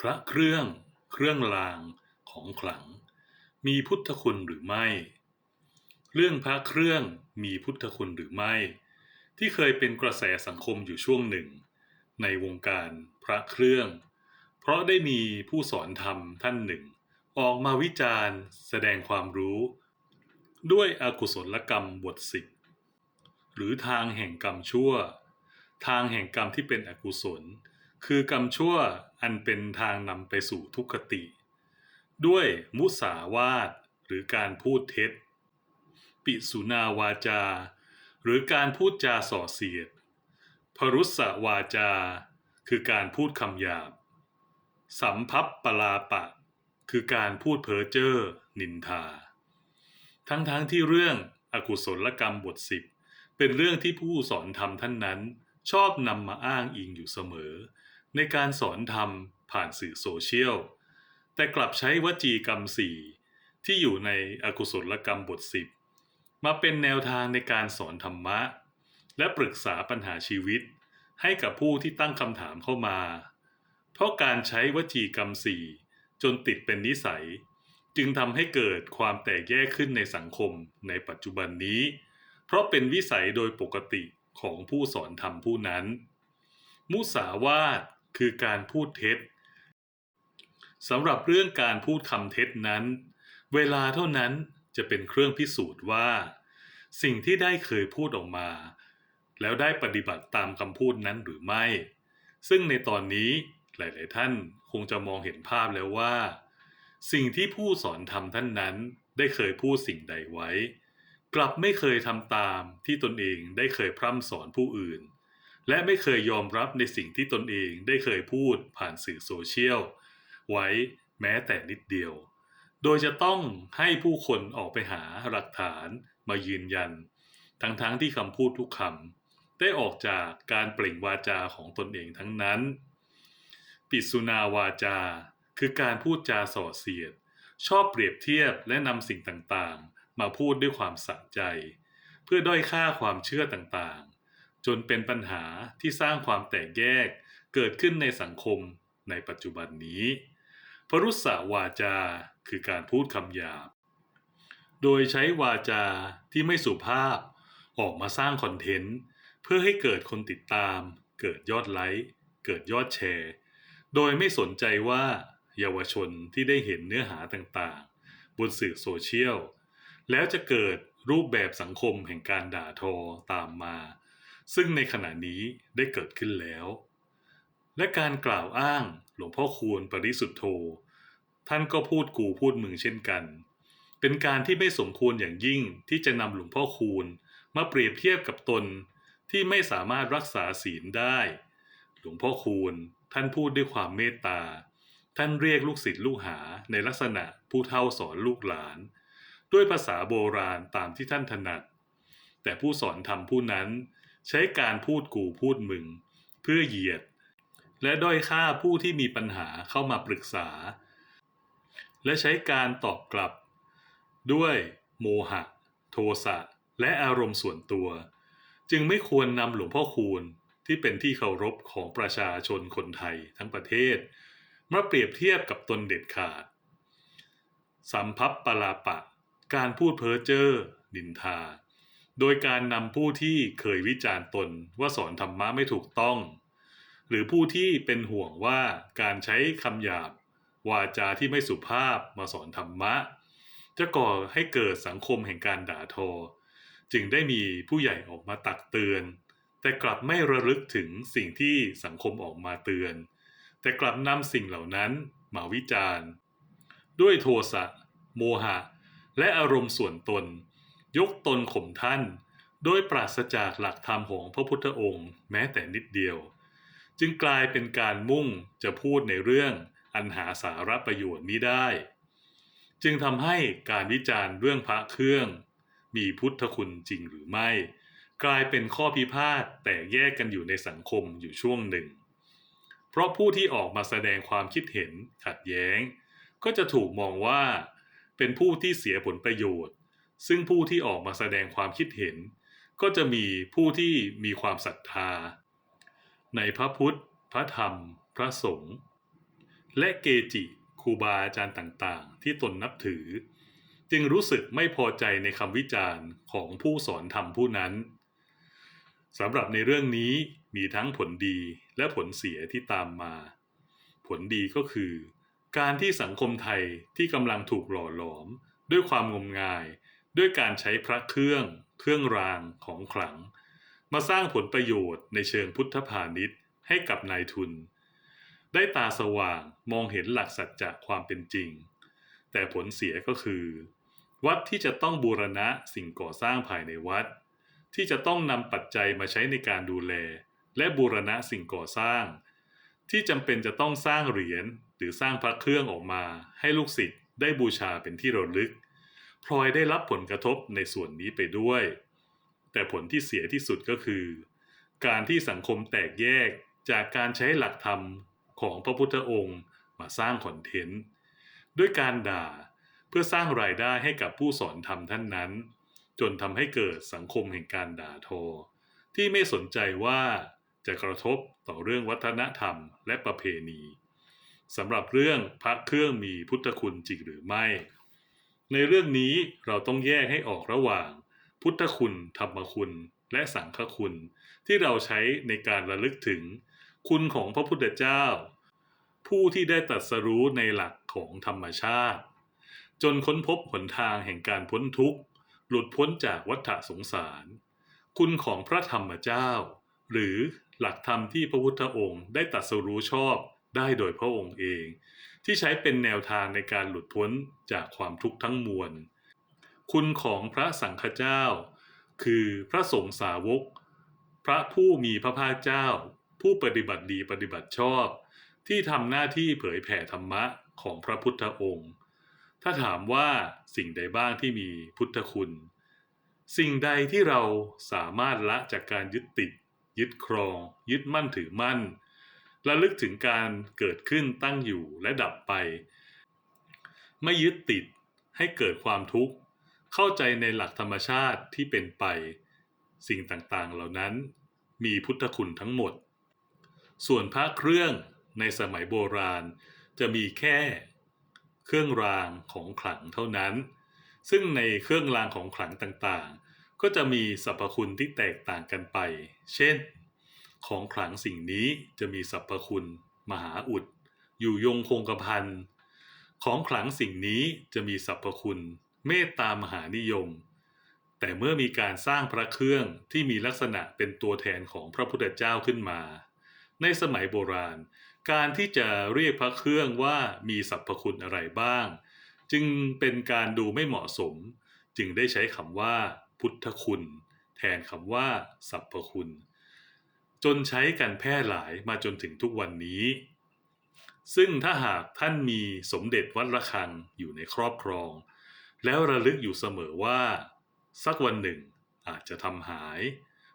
พระเครื่อง เครื่องรางของขลัง มีพุทธคุณหรือไม่ เรื่องพระเครื่องมีพุทธคุณหรือไม่ ที่เคยเป็นกระแสสังคมอยู่ช่วงหนึ่ง ในวงการพระเครื่อง เพราะได้มีผู้สอนธรรมท่านหนึ่ง ออกมาวิจารณ์แสดงความรู้ ด้วยอกุศลกรรมบทสิบหรือทางแห่งกรรมชั่ว ทางแห่งกรรมที่เป็นอกุศล คือกรรมชั่วอันเป็นทางนำไปสู่ทุกขติ ด้วยมุสาวาทหรือการพูดเท็จ ปิสุนาวาจา หรือการพูดจาส่อเสียด พรุษวาจา คือการพูดคำหยาบ สัมพับปลาปะ คือการพูดเพ้อเจ้อนินทา ทั้งๆทที่เรื่องอกุศลกรรมบทสิบเป็นเรื่องที่ผู้สอนธรรมท่านนั้น ชอบนำมาอ้างอิงอยู่เสมอ ในการสอนธรรมผ่านสื่อโซเชียล แต่กลับใช้วจีกรรมสี่ที่อยู่ในอกุศลกรรมบทสิบมาเป็นแนวทางในการสอนธรรมะ และปรึกษาปัญหาชีวิต ให้กับผู้ที่ตั้งคำถามเข้ามา เพราะการใช้วจีกรรมสี่จนติดเป็นนิสัย จึงทำให้เกิดความแตกแยกขึ้นในสังคมในปัจจุบันนี้ เพราะเป็นวิสัยโดยปกติของผู้สอนธรรมผู้นั้น มุสาวาท คือการพูดเท็จสำหรับเรื่องการพูดคำเท็จนั้น เวลาเท่านั้นจะเป็นเครื่องพิสูจน์ว่า สิ่งที่ได้เคยพูดออกมา แล้วได้ปฏิบัติตามคำพูดนั้นหรือไม่ ซึ่งในตอนนี้หลาย ๆ ท่านคงจะมองเห็นภาพแล้วว่า สิ่งที่ผู้สอนธรรมท่านนั้นได้เคยพูดสิ่งใดไว้ กลับไม่เคยทำตามที่ตนเองได้เคยพร่ำสอนผู้อื่น และไม่เคยยอมรับในสิ่งที่ตนเองได้เคยพูดผ่านสื่อโซเชียลไว้แม้แต่นิดเดียว โดยจะต้องให้ผู้คนออกไปหาหลักฐานมายืนยัน ทั้งๆทที่คำพูดทุกคำได้ออกจากการเปล่งวาจาของตนเองทั้งนั้น ปิสุนาวาจา คือการพูดจาส่อเสียด ชอบเปรียบเทียบและนำสิ่งต่างๆ มาพูดด้วยความสะใจ เพื่อด้อยค่าความเชื่อต่างๆ จนเป็นปัญหาที่สร้างความแตกแยกเกิดขึ้นในสังคมในปัจจุบันนี้ พรุษวาจาคือการพูดคำหยาบ โดยใช้วาจาที่ไม่สุภาพออกมาสร้างคอนเทนต์ เพื่อให้เกิดคนติดตาม เกิดยอดไลค์ เกิดยอดแชร์ โดยไม่สนใจว่าเยาวชนที่ได้เห็นเนื้อหาต่างๆ บนสื่อโซเชียล แล้วจะเกิดรูปแบบสังคมแห่งการด่าทอตามมา ซึ่งในขณะนี้ได้เกิดขึ้นแล้ว และการกล่าวอ้างหลวงพ่อคูณปริสุทธโธ ท่านก็พูดกูพูดมึงเช่นกัน เป็นการที่ไม่สมควรอย่างยิ่งที่จะนำหลวงพ่อคูณมาเปรียบเทียบกับตนที่ไม่สามารถรักษาศีลได้ หลวงพ่อคูณท่านพูดด้วยความเมตตา ท่านเรียกลูกศิษย์ลูกหาในลักษณะผู้เท่าสอนลูกหลาน ด้วยภาษาโบราณตามที่ท่านถนัด แต่ผู้สอนธรรมผู้นั้น ใช้การพูดกูพูดมึง เพื่อเหยียด และด้อยค่าผู้ที่มีปัญหาเข้ามาปรึกษา และใช้การตอบกลับ ด้วยโมหะ โทสะ และอารมณ์ส่วนตัว จึงไม่ควรนำหลวงพ่อคูณที่เป็นที่เคารพของประชาชนคนไทยทั้งประเทศ มาเปรียบเทียบกับตนเด็ดขาด สัมพับปลาปะ การพูดเพ้อเจ้อนินทา โดยการนำผู้ที่เคยวิจารณ์ตนว่าสอนธรรมะไม่ถูกต้อง หรือผู้ที่เป็นห่วงว่าการใช้คำหยาบ วาจาที่ไม่สุภาพมาสอนธรรมะ จะก่อให้เกิดสังคมแห่งการด่าทอ จึงได้มีผู้ใหญ่ออกมาตักเตือน แต่กลับไม่ระลึกถึงสิ่งที่สังคมออกมาเตือน แต่กลับนำสิ่งเหล่านั้นมาวิจารณ์ ด้วยโทสะโมหะ และอารมณ์ส่วนตน ยกตนข่มท่าน โดยปราศจากหลักธรรมของพระพุทธองค์ แม้แต่นิดเดียว จึงกลายเป็นการมุ่งจะพูดในเรื่องอันหาสาระประโยชน์นี้ได้ จึงทำให้การวิจารณ์เรื่องพระเครื่อง มีพุทธคุณจริงหรือไม่ กลายเป็นข้อพิพาทแตกแยกกันอยู่ในสังคมอยู่ช่วงหนึ่ง เพราะผู้ที่ออกมาแสดงความคิดเห็นขัดแย้ง ก็จะถูกมองว่า เป็นผู้ที่เสียผลประโยชน์ ซึ่งผู้ที่ออกมาแสดงความคิดเห็น ก็จะมีผู้ที่มีความศรัทธา ในพระพุทธ พระธรรม พระสงฆ์และเกจิครูบาอาจารย์ต่างๆ ที่ตนนับถือ จึงรู้สึกไม่พอใจในคำวิจารณ์ของผู้สอนธรรมผู้นั้นสำหรับในเรื่องนี้มีทั้งผลดีและผลเสียที่ตามมา ผลดีก็คือ การที่สังคมไทยที่กำลังถูกหล่อหลอม ด้วยความงมงาย ด้วยการใช้พระเครื่องเครื่องรางของขลัง มาสร้างผลประโยชน์ในเชิงพุทธพาณิชย์ให้กับนายทุน ได้ตาสว่างมองเห็นหลักสัจจะความเป็นจริง แต่ผลเสียก็คือ วัดที่จะต้องบูรณะสิ่งก่อสร้างภายในวัด ที่จะต้องนำปัจจัยมาใช้ในการดูแล และบูรณะสิ่งก่อสร้าง ที่จำเป็นจะต้องสร้างเหรียญหรือสร้างพระเครื่องออกมาให้ลูกศิษย์ได้บูชาเป็นที่ระลึก พลอยได้รับผลกระทบในส่วนนี้ไปด้วย แต่ผลที่เสียที่สุดก็คือ การที่สังคมแตกแยกจากการใช้หลักธรรมของพระพุทธองค์มาสร้างคอนเทนต์ด้วยการด่าเพื่อสร้างรายได้ให้กับผู้สอนธรรมท่านนั้น จนทำให้เกิดสังคมแห่งการด่าทอ ที่ไม่สนใจว่าจะกระทบต่อเรื่องวัฒนธรรมและประเพณีสำหรับเรื่องพระเครื่องมีพุทธคุณจริงหรือไม่ ในเรื่องนี้เราต้องแยกให้ออกระหว่าง พุทธคุณ ธรรมคุณ และสังฆคุณ ที่เราใช้ในการระลึกถึง คุณของพระพุทธเจ้า ผู้ที่ได้ตรัสรู้ในหลักของธรรมชาติ จนค้นพบหนทางแห่งการพ้นทุกข์ หลุดพ้นจากวัฏสงสาร คุณของพระธรรมเจ้า หรือหลักธรรมที่พระพุทธองค์ได้ตรัสรู้ชอบได้โดยพระองค์เอง ที่ใช้เป็นแนวทางในการหลุดพ้นจากความทุกข์ทั้งมวล คุณของพระสังฆเจ้า คือพระสงฆ์สาวก พระผู้มีพระภาคเจ้า ผู้ปฏิบัติดีปฏิบัติชอบ ที่ทำหน้าที่เผยแผ่ธรรมะของพระพุทธองค์ ถ้าถามว่าสิ่งใดบ้างที่มีพุทธคุณ สิ่งใดที่เราสามารถละจากการยึดติด ยึดครอง ยึดมั่นถือมั่น ระลึกถึงการเกิดขึ้นตั้งอยู่และดับไป ไม่ยึดติดให้เกิดความทุกข์ เข้าใจในหลักธรรมชาติที่เป็นไป สิ่งต่างๆ เหล่านั้นมีพุทธคุณทั้งหมด ส่วนพระเครื่องในสมัยโบราณจะมีแค่ เครื่องรางของขลังเท่านั้น ซึ่งในเครื่องรางของขลังต่างๆ ก็จะมีสรรพคุณที่แตกต่างกันไป เช่น ของขลังสิ่งนี้จะมีสรรพคุณ มหาอุด อยู่ยงคงกระพันของขลังสิ่งนี้จะมีสรรพคุณ เมตตามหานิยม แต่เมื่อมีการสร้างพระเครื่องที่มีลักษณะเป็นตัวแทนของพระพุทธเจ้าขึ้นมา ในสมัยโบราณ การที่จะเรียกพระเครื่องว่ามีสรรพคุณอะไรบ้าง จึงเป็นการดูไม่เหมาะสม จึงได้ใช้คำว่า พุทธคุณ แทนคำว่าสรรพคุณ จนใช้กันแพร่หลายมาจนถึงทุกวันนี้ ซึ่งถ้าหากท่านมีสมเด็จวัดระฆังอยู่ในครอบครอง แล้วระลึกอยู่เสมอว่า สักวันหนึ่งอาจจะทำหาย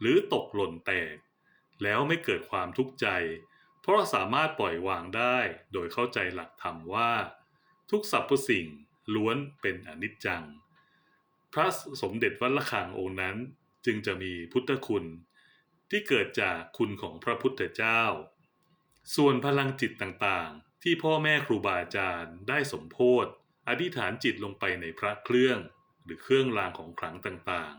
หรือตกหล่นแตก แล้วไม่เกิดความทุกข์ใจ เพราะสามารถปล่อยวางได้โดยเข้าใจหลักธรรมว่า ทุกสรรพสิ่งล้วนเป็นอนิจจัง พระสมเด็จวัดระฆังองค์นั้นจึงจะมีพุทธคุณ ที่เกิดจากคุณของพระพุทธเจ้า ส่วนพลังจิตต่างๆ ที่พ่อแม่ครูบาอาจารย์ได้สมโพธอธิษฐานจิตลงไปในพระเครื่อง หรือเครื่องรางของขลังต่าง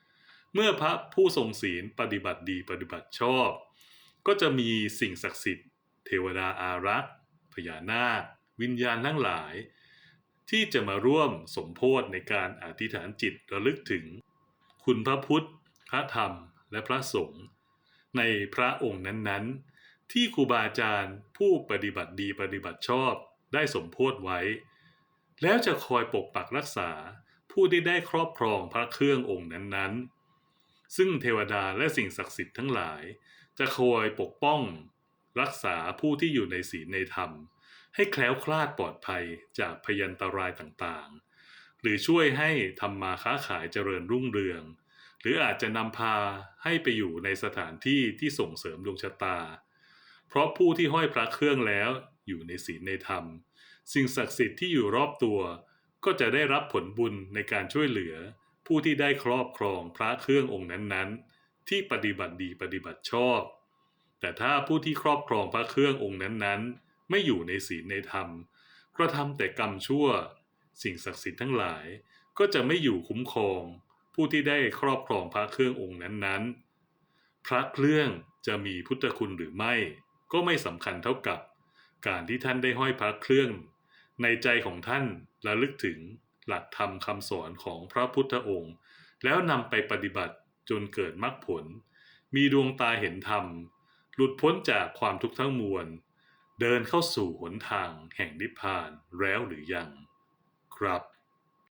ๆ เมื่อพระผู้ทรงศีลปฏิบัติดีปฏิบัติชอบ ก็จะมีสิ่งศักดิ์สิทธิ์ เทวดาอารักษ์พญานาค วิญญาณทั้งหลาย ที่จะมาร่วมสมโพธในการอธิษฐานจิตระลึกถึง คุณพระพุทธ พระธรรมและพระสงฆ์ ในพระองค์นั้นๆ ที่ครูบาอาจารย์ผู้ปฏิบัติดีปฏิบัติชอบได้สมโพธไว้ แล้วจะคอยปกปักรักษาผู้ที่ได้ครอบครองพระเครื่ององค์นั้นๆ ซึ่งเทวดาและสิ่งศักดิ์สิทธิ์ทั้งหลาย จะคอยปกป้อง รักษาผู้ที่อยู่ในศีลในธรรม ให้แคล้วคลาดปลอดภัยจากพยันตรายต่างๆ หรือช่วยให้ทำมาค้าขายเจริญรุ่งเรือง หรืออาจจะนำพาให้ไปอยู่ในสถานที่ที่ส่งเสริมดวงชะตา เพราะผู้ที่ห้อยพระเครื่องแล้วอยู่ในศีลในธรรม สิ่งศักดิ์สิทธิ์ที่อยู่รอบตัว ก็จะได้รับผลบุญในการช่วยเหลือ ผู้ที่ได้ครอบครองพระเครื่ององค์นั้นๆ ที่ปฏิบัติดีปฏิบัติชอบ แต่ถ้าผู้ที่ครอบครองพระเครื่ององค์นั้นๆ ไม่อยู่ในศีลในธรรม กระทำแต่กรรมชั่ว สิ่งศักดิ์สิทธิ์ทั้งหลายก็จะไม่อยู่คุ้มครอง ผู้ที่ได้ครอบครองพระเครื่ององค์นั้นๆ พระเครื่องจะมีพุทธคุณหรือไม่ ก็ไม่สำคัญเท่ากับ การที่ท่านได้ห้อยพระเครื่อง ในใจของท่านระลึกถึงหลักธรรมคำสอนของพระพุทธองค์ แล้วนำไปปฏิบัติจนเกิดมรรคผล มีดวงตาเห็นธรรม หลุดพ้นจากความทุกข์ทั้งมวล เดินเข้าสู่หนทางแห่งนิพพานแล้วหรือยัง ครับ